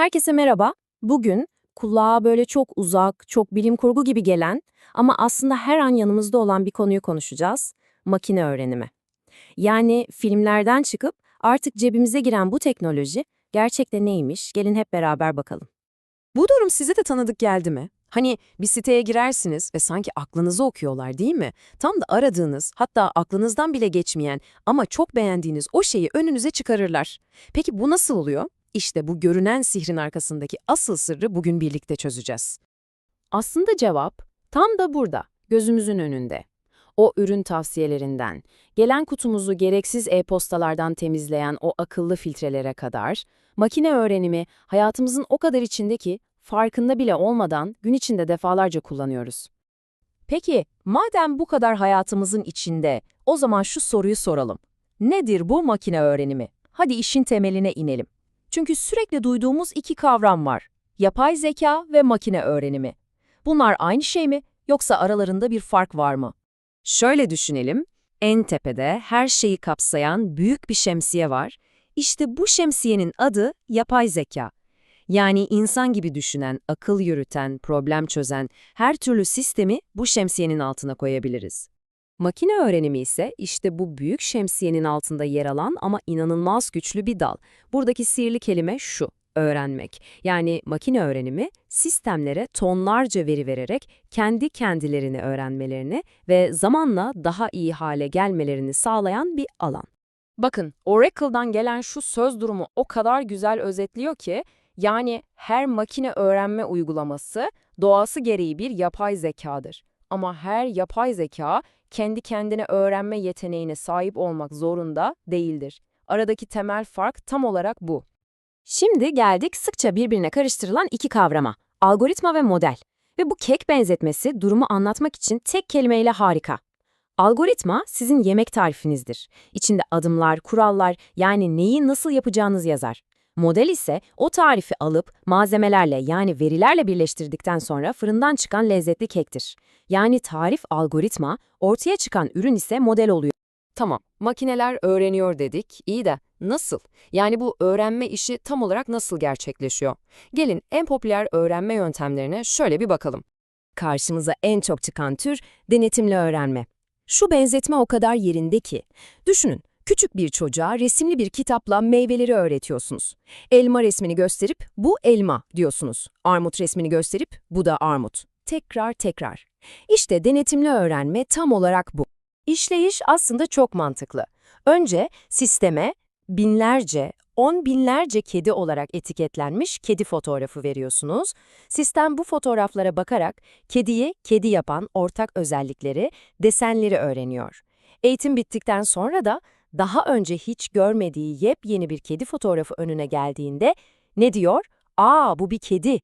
Herkese merhaba. Bugün kulağa böyle çok uzak, çok bilim kurgu gibi gelen ama aslında her an yanımızda olan bir konuyu konuşacağız. Makine öğrenimi. Yani filmlerden çıkıp artık cebimize giren bu teknoloji gerçekte neymiş? Gelin hep beraber bakalım. Bu durum size de tanıdık geldi mi? Hani bir siteye girersiniz ve sanki aklınızı okuyorlar değil mi? Tam da aradığınız, hatta aklınızdan bile geçmeyen ama çok beğendiğiniz o şeyi önünüze çıkarırlar. Peki bu nasıl oluyor? İşte bu görünen sihrin arkasındaki asıl sırrı bugün birlikte çözeceğiz. Aslında cevap tam da burada, gözümüzün önünde. O ürün tavsiyelerinden, gelen kutumuzu gereksiz e-postalardan temizleyen o akıllı filtrelere kadar, makine öğrenimi hayatımızın o kadar içinde ki farkında bile olmadan gün içinde defalarca kullanıyoruz. Peki, madem bu kadar hayatımızın içinde, o zaman şu soruyu soralım. Nedir bu makine öğrenimi? Hadi işin temeline inelim. Çünkü sürekli duyduğumuz iki kavram var. Yapay zeka ve makine öğrenimi. Bunlar aynı şey mi yoksa aralarında bir fark var mı? Şöyle düşünelim, en tepede her şeyi kapsayan büyük bir şemsiye var. İşte bu şemsiyenin adı yapay zeka. Yani insan gibi düşünen, akıl yürüten, problem çözen her türlü sistemi bu şemsiyenin altına koyabiliriz. Makine öğrenimi ise işte bu büyük şemsiyenin altında yer alan ama inanılmaz güçlü bir dal. Buradaki sihirli kelime şu, öğrenmek. Yani makine öğrenimi sistemlere tonlarca veri vererek kendi kendilerini öğrenmelerini ve zamanla daha iyi hale gelmelerini sağlayan bir alan. Bakın, Oracle'dan gelen şu söz durumu o kadar güzel özetliyor ki, yani her makine öğrenme uygulaması doğası gereği bir yapay zekadır. Ama her yapay zeka kendi kendine öğrenme yeteneğine sahip olmak zorunda değildir. Aradaki temel fark tam olarak bu. Şimdi geldik sıkça birbirine karıştırılan iki kavrama, algoritma ve model. Ve bu kek benzetmesi durumu anlatmak için tek kelimeyle harika. Algoritma sizin yemek tarifinizdir. İçinde adımlar, kurallar yani neyi nasıl yapacağınız yazar. Model ise o tarifi alıp malzemelerle yani verilerle birleştirdikten sonra fırından çıkan lezzetli kektir. Yani tarif algoritma, ortaya çıkan ürün ise model oluyor. Tamam, makineler öğreniyor dedik, iyi de nasıl? Yani bu öğrenme işi tam olarak nasıl gerçekleşiyor? Gelin en popüler öğrenme yöntemlerine şöyle bir bakalım. Karşımıza en çok çıkan tür denetimli öğrenme. Şu benzetme o kadar yerinde ki. Düşünün, küçük bir çocuğa resimli bir kitapla meyveleri öğretiyorsunuz. Elma resmini gösterip bu elma diyorsunuz. Armut resmini gösterip bu da armut. Tekrar tekrar. İşte denetimli öğrenme tam olarak bu. İşleyiş aslında çok mantıklı. Önce sisteme binlerce, on binlerce kedi olarak etiketlenmiş kedi fotoğrafı veriyorsunuz. Sistem bu fotoğraflara bakarak kediyi kedi yapan ortak özellikleri, desenleri öğreniyor. Eğitim bittikten sonra da daha önce hiç görmediği yepyeni bir kedi fotoğrafı önüne geldiğinde ne diyor? Aa bu bir kedi.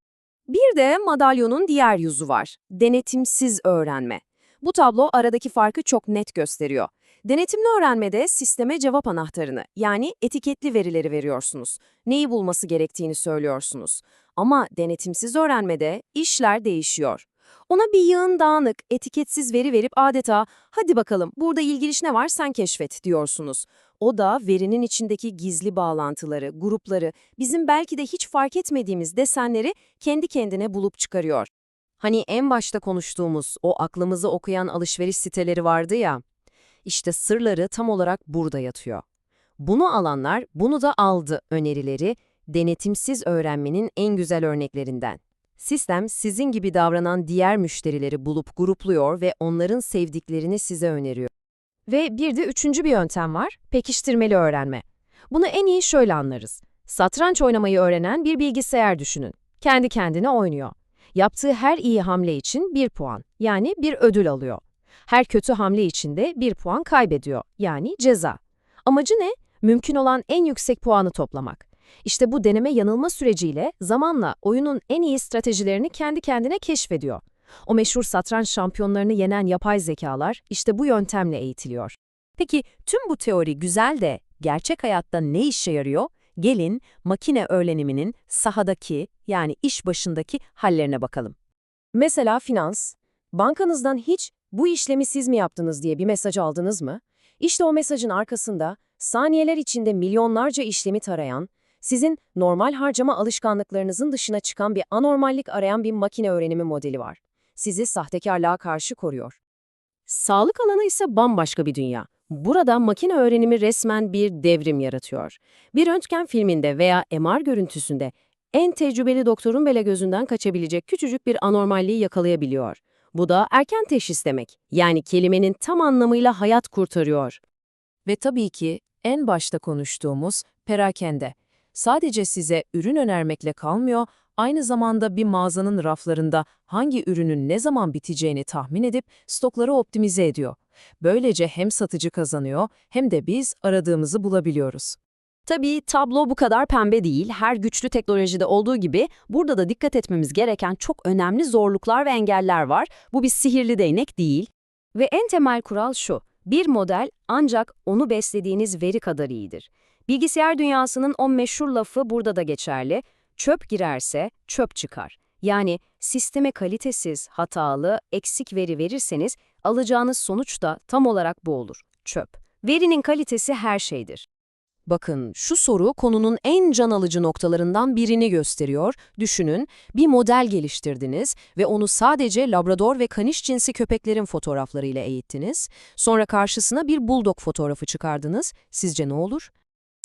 Bir de madalyonun diğer yüzü var. Denetimsiz öğrenme. Bu tablo aradaki farkı çok net gösteriyor. Denetimli öğrenmede sisteme cevap anahtarını yani etiketli verileri veriyorsunuz. Neyi bulması gerektiğini söylüyorsunuz. Ama denetimsiz öğrenmede işler değişiyor. Ona bir yığın dağınık, etiketsiz veri verip adeta hadi bakalım burada ilginç ne var sen keşfet diyorsunuz. O da verinin içindeki gizli bağlantıları, grupları, bizim belki de hiç fark etmediğimiz desenleri kendi kendine bulup çıkarıyor. Hani en başta konuştuğumuz o aklımızı okuyan alışveriş siteleri vardı ya, işte sırları tam olarak burada yatıyor. Bunu alanlar bunu da aldı önerileri denetimsiz öğrenmenin en güzel örneklerinden. Sistem sizin gibi davranan diğer müşterileri bulup grupluyor ve onların sevdiklerini size öneriyor. Ve bir de üçüncü bir yöntem var, pekiştirmeli öğrenme. Bunu en iyi şöyle anlarız. Satranç oynamayı öğrenen bir bilgisayar düşünün. Kendi kendine oynuyor. Yaptığı her iyi hamle için bir puan, yani bir ödül alıyor. Her kötü hamle için de bir puan kaybediyor, yani ceza. Amacı ne? Mümkün olan en yüksek puanı toplamak. İşte bu deneme yanılma süreciyle zamanla oyunun en iyi stratejilerini kendi kendine keşfediyor. O meşhur satranç şampiyonlarını yenen yapay zekalar işte bu yöntemle eğitiliyor. Peki tüm bu teori güzel de gerçek hayatta ne işe yarıyor? Gelin makine öğreniminin sahadaki yani iş başındaki hallerine bakalım. Mesela finans, bankanızdan hiç bu işlemi siz mi yaptınız diye bir mesaj aldınız mı? İşte o mesajın arkasında saniyeler içinde milyonlarca işlemi tarayan, Sizin normal harcama alışkanlıklarınızın dışına çıkan bir anormallik arayan bir makine öğrenimi modeli var. Sizi sahtekarlığa karşı koruyor. Sağlık alanı ise bambaşka bir dünya. Burada makine öğrenimi resmen bir devrim yaratıyor. Bir röntgen filminde veya MR görüntüsünde en tecrübeli doktorun bile gözünden kaçabilecek küçücük bir anormalliği yakalayabiliyor. Bu da erken teşhis demek. Yani kelimenin tam anlamıyla hayat kurtarıyor. Ve tabii ki en başta konuştuğumuz perakende. Sadece size ürün önermekle kalmıyor, aynı zamanda bir mağazanın raflarında hangi ürünün ne zaman biteceğini tahmin edip stokları optimize ediyor. Böylece hem satıcı kazanıyor hem de biz aradığımızı bulabiliyoruz. Tabii tablo bu kadar pembe değil. Her güçlü teknolojide olduğu gibi burada da dikkat etmemiz gereken çok önemli zorluklar ve engeller var. Bu bir sihirli değnek değil. Ve en temel kural şu. Bir model ancak onu beslediğiniz veri kadar iyidir. Bilgisayar dünyasının o meşhur lafı burada da geçerli. Çöp girerse çöp çıkar. Yani sisteme kalitesiz, hatalı, eksik veri verirseniz alacağınız sonuç da tam olarak bu olur. Çöp. Verinin kalitesi her şeydir. Bakın şu soru konunun en can alıcı noktalarından birini gösteriyor. Düşünün bir model geliştirdiniz ve onu sadece Labrador ve Kaniş cinsi köpeklerin fotoğraflarıyla eğittiniz. Sonra karşısına bir bulldog fotoğrafı çıkardınız. Sizce ne olur?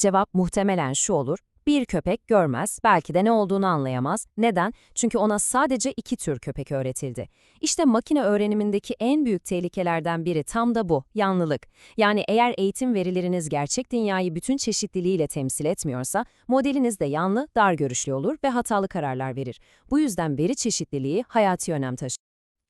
Cevap muhtemelen şu olur. Bir köpek görmez, belki de ne olduğunu anlayamaz. Neden? Çünkü ona sadece iki tür köpek öğretildi. İşte makine öğrenimindeki en büyük tehlikelerden biri tam da bu, yanlılık. Yani eğer eğitim verileriniz gerçek dünyayı bütün çeşitliliğiyle temsil etmiyorsa, modeliniz de yanlı, dar görüşlü olur ve hatalı kararlar verir. Bu yüzden veri çeşitliliği hayati önem taşır.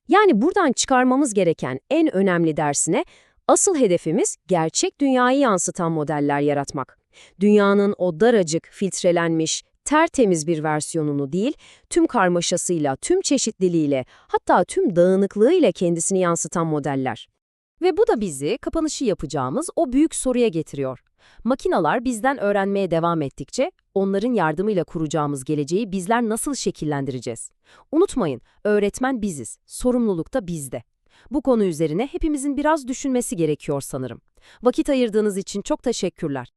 Yani buradan çıkarmamız gereken en önemli dersine, asıl hedefimiz gerçek dünyayı yansıtan modeller yaratmak. Dünyanın o daracık, filtrelenmiş, tertemiz bir versiyonunu değil, tüm karmaşasıyla, tüm çeşitliliğiyle, hatta tüm dağınıklığıyla kendisini yansıtan modeller. Ve bu da bizi kapanışı yapacağımız o büyük soruya getiriyor. Makinalar bizden öğrenmeye devam ettikçe onların yardımıyla kuracağımız geleceği bizler nasıl şekillendireceğiz? Unutmayın, öğretmen biziz, sorumluluk da bizde. Bu konu üzerine hepimizin biraz düşünmesi gerekiyor sanırım. Vakit ayırdığınız için çok teşekkürler.